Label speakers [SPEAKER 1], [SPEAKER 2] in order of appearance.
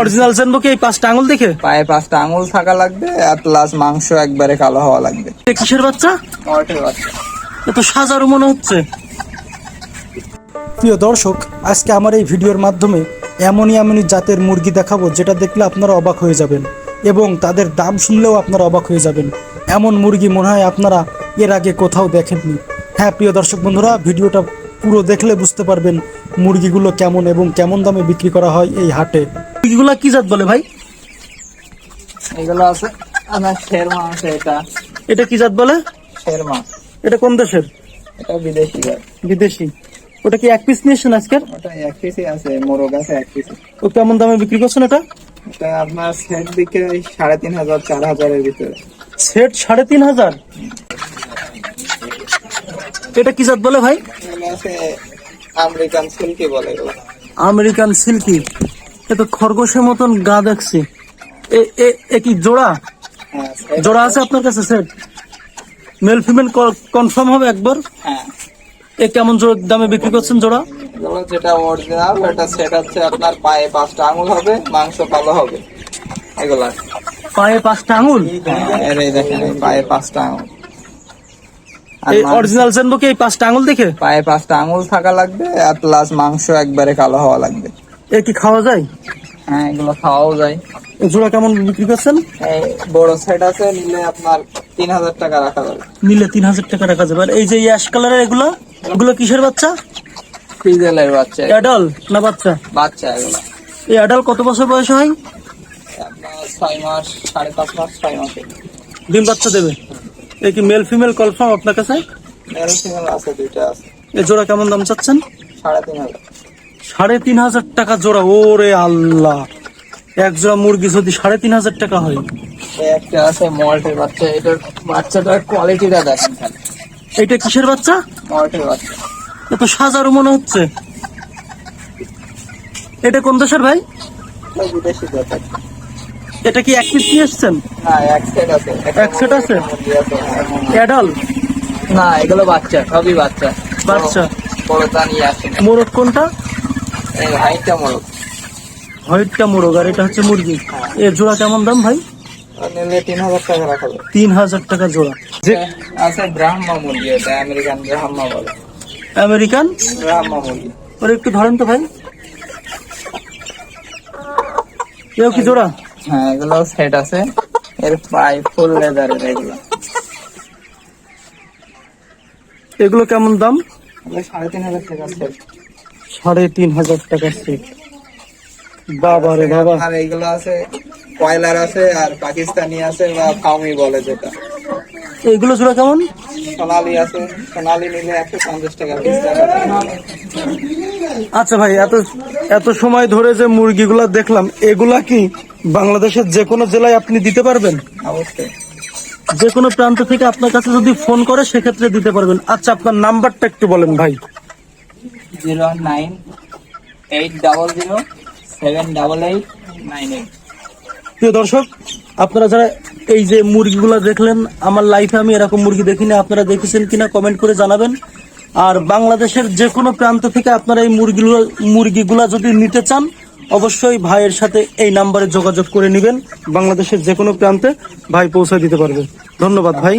[SPEAKER 1] Original জানব কি এই পাঁচটা আঙুল দেখে?
[SPEAKER 2] পায়ে পাঁচটা আঙুল থাকা লাগবে আর প্লাস মাংস একবারে কালো হওয়া লাগবে।
[SPEAKER 1] কিসের বাচ্চা?
[SPEAKER 2] মর্টের বাচ্চা।
[SPEAKER 1] এ সাজারও মনে হচ্ছে।
[SPEAKER 3] প্রিয় দর্শক আজকে আমার এই ভিডিওর মাধ্যমে এমনই এমনই জাতের মুরগি দেখাবো যেটা দেখলে আপনারা অবাক হয়ে যাবেন এবং তাদের দাম শুনলেও আপনারা অবাক হয়ে যাবেন। এমন মুরগি মনে হয় আপনারা এর আগে কোথাও দেখেননি। হ্যাঁ প্রিয় দর্শক বন্ধুরা ভিডিওটা পুরো দেখলে বুঝতে পারবেন মুরগিগুলো কেমন এবং কেমন দামে বিক্রি করা হয় এই হাটে।
[SPEAKER 1] মুরগিগুলা কি জাত বলে ভাই?
[SPEAKER 2] এগুলো আছে আমার শেরমা আছে এটা।
[SPEAKER 1] এটা কি জাত বলে?
[SPEAKER 2] শেরমা
[SPEAKER 1] এটা কোন দেশের?
[SPEAKER 2] এটা বিদেশি গাছ
[SPEAKER 1] বিদেশি। ওটা কি এক পিস নিয়েছেন আজকের?
[SPEAKER 2] ওটা এক পিসই আছে মোরগ আছে এক পিস
[SPEAKER 1] ও কেমন দামে বিক্রি করছেন এটা?
[SPEAKER 2] এটা আপনার সেট দিকে সাড়ে তিন হাজার চার হাজারের ভিতরে।
[SPEAKER 1] সেট সাড়ে তিন হাজার? এটা কি জাত বলে ভাই?
[SPEAKER 2] এগুলো আছে আমেরিকান সিল্কি বলে এগুলো।
[SPEAKER 1] American silky. এ তো খরগোশের মতন গা দেখছি। এ কি জোড়া?
[SPEAKER 2] হ্যাঁ
[SPEAKER 1] জোড়া আছে আপনার কাছে সেট মেল ফিমেল কনফার্ম হবে একবার?
[SPEAKER 2] হ্যাঁ
[SPEAKER 1] এ কেমন দামে বিক্রি করছেন জোড়া?
[SPEAKER 2] যেটা অরিজিনাল এটা সেট হচ্ছে আপনার পায়ে পাঁচটা আঙুল হবে মাংস কালো হবে। এগুলা।
[SPEAKER 1] পায়ে পাঁচটা আঙুল?
[SPEAKER 2] এর এই দেখেন পায়ে পাঁচটা আঙুল। আর
[SPEAKER 1] এই অরিজিনাল জানব কি এই পাঁচটা আঙুল দেখে?
[SPEAKER 2] পায়ে পাঁচটা আঙুল থাকা লাগবে আর প্লাস মাংস একবারে কালো হওয়া লাগবে।
[SPEAKER 1] এ কি খাওয়া যায়?
[SPEAKER 2] হ্যাঁ এগুলো খাওয়াও যায়।
[SPEAKER 1] জোড়া কেমন বিক্রি করছেন?
[SPEAKER 2] বড় সেট আছে নিলে আপনার তিন হাজার টাকা রাখা যাবে।
[SPEAKER 1] নিলে তিন হাজার টাকা রাখা যাবে। আর এই যে অ্যাশ কালারের এগুলো এগুলো কিসের বাচ্চা?
[SPEAKER 2] ফ্রিজেলের বাচ্চা।
[SPEAKER 1] অ্যাডাল না বাচ্চা?
[SPEAKER 2] বাচ্চা এগুলো।
[SPEAKER 1] এই অ্যাডাল কত বছর বয়স হয়?
[SPEAKER 2] আপনার ছয় মাস সাড়ে পাঁচ মাস ছয় মাসে।
[SPEAKER 1] ডিম বাচ্চা দেবে? এই কি মেল ফিমেল কনফার্ম আপনার কাছে?
[SPEAKER 2] মেল ফিমেল আছে দুইটা আছে।
[SPEAKER 1] এ জোড়া কেমন দাম চাচ্ছেন?
[SPEAKER 2] সাড়ে তিন হাজার।
[SPEAKER 1] সাড়ে তিন হাজার টাকা জোড়া ওরে আল্লাহ। এক জোড়া মুরগি যদি সাড়ে তিন হাজার টাকা হয়।
[SPEAKER 2] একটা আছে মল্টের বাচ্চা এটার বাচ্চাটার কোয়ালিটিটা দেখেন খালি
[SPEAKER 1] এইটা কিসের বাচ্চা?
[SPEAKER 2] মল্টের বাচ্চা।
[SPEAKER 1] এ তো সাজারও মনে হচ্ছে। এটা কোন দেশের ভাই?
[SPEAKER 2] এটা বিদেশি
[SPEAKER 1] এটা কি এক পিস নিয়ে এসছেন?
[SPEAKER 2] না এক সেট আছে।
[SPEAKER 1] এক set আছে?
[SPEAKER 2] মুরগি আছে, হ্যাঁ।
[SPEAKER 1] অ্যাডাল
[SPEAKER 2] না এগুলো বাচ্চা সবই বাচ্চা।
[SPEAKER 1] বাচ্চা।
[SPEAKER 2] বড়টা নিয়ে আসে।
[SPEAKER 1] মোরগ কোনটা?
[SPEAKER 2] হাইটটা মোরগ
[SPEAKER 1] হোয়াইটটা মোরগ আর এটা হচ্ছে মুরগি। এ জোড়া কেমন দাম ভাই?
[SPEAKER 2] আর তিন হাজার টাকা রাখা
[SPEAKER 1] তিন হাজার টাকা জোড়া। যে
[SPEAKER 2] আছে ব্রাহ্মা মুরগি এটা আমেরিকান ব্রাহ্মা বলে।
[SPEAKER 1] আমেরিকান?
[SPEAKER 2] ব্রাহ্মা মুরগি।
[SPEAKER 1] ওর একটু ধরেন তো ভাই। এও কি জোড়া?
[SPEAKER 2] হ্যাঁ এগুলো সেট আছে। এর পাই ফুল লেদারের এগুলো।
[SPEAKER 1] এগুলো কেমন দাম?
[SPEAKER 2] সাড়ে তিন হাজার টাকা সেট।
[SPEAKER 1] সাড়ে তিন হাজার টাকা সেট বাবা রে বাবা।
[SPEAKER 2] আর এইগুলো আছে কয়লার আছে আর পাকিস্তানি আছে বা ফাউমি বলে যেটা।
[SPEAKER 1] এগুলো জোড়া কেমন?
[SPEAKER 2] সোনালি আছে সোনালি নিলে একশো পঞ্চাশ টাকা
[SPEAKER 1] আচ্ছা ভাই এত এত সময় ধরে যে মুরগিগুলা দেখলাম এগুলা কি বাংলাদেশের যে কোনো জেলায় আপনি দিতে পারবেন?
[SPEAKER 2] অবশ্যই।
[SPEAKER 1] যে কোনো প্রান্ত থেকে আপনার কাছে যদি ফোন করে সেক্ষেত্রে দিতে পারবেন। আচ্ছা আপনার নাম্বারটা একটু বলেন ভাই।
[SPEAKER 2] Zero nine eight double zero seven double eight nine eight
[SPEAKER 1] প্রিয় দর্শক, আপনারা যারা এই যে মুরগিগুলো দেখলেন, আমার লাইফে আমি এরকম মুরগি দেখিনি, আপনারা দেখেছেন কিনা কমেন্ট করে জানাবেন। আর বাংলাদেশের যে কোনো প্রান্ত থেকে আপনারা এই মুরগিগুলো, মুরগিগুলা যদি নিতে চান, অবশ্যই ভাইয়ের সাথে এই নাম্বারে যোগাযোগ করে নেবেন। বাংলাদেশের যে কোনো প্রান্তে ভাই পৌঁছে দিতে পারবে। ধন্যবাদ ভাই।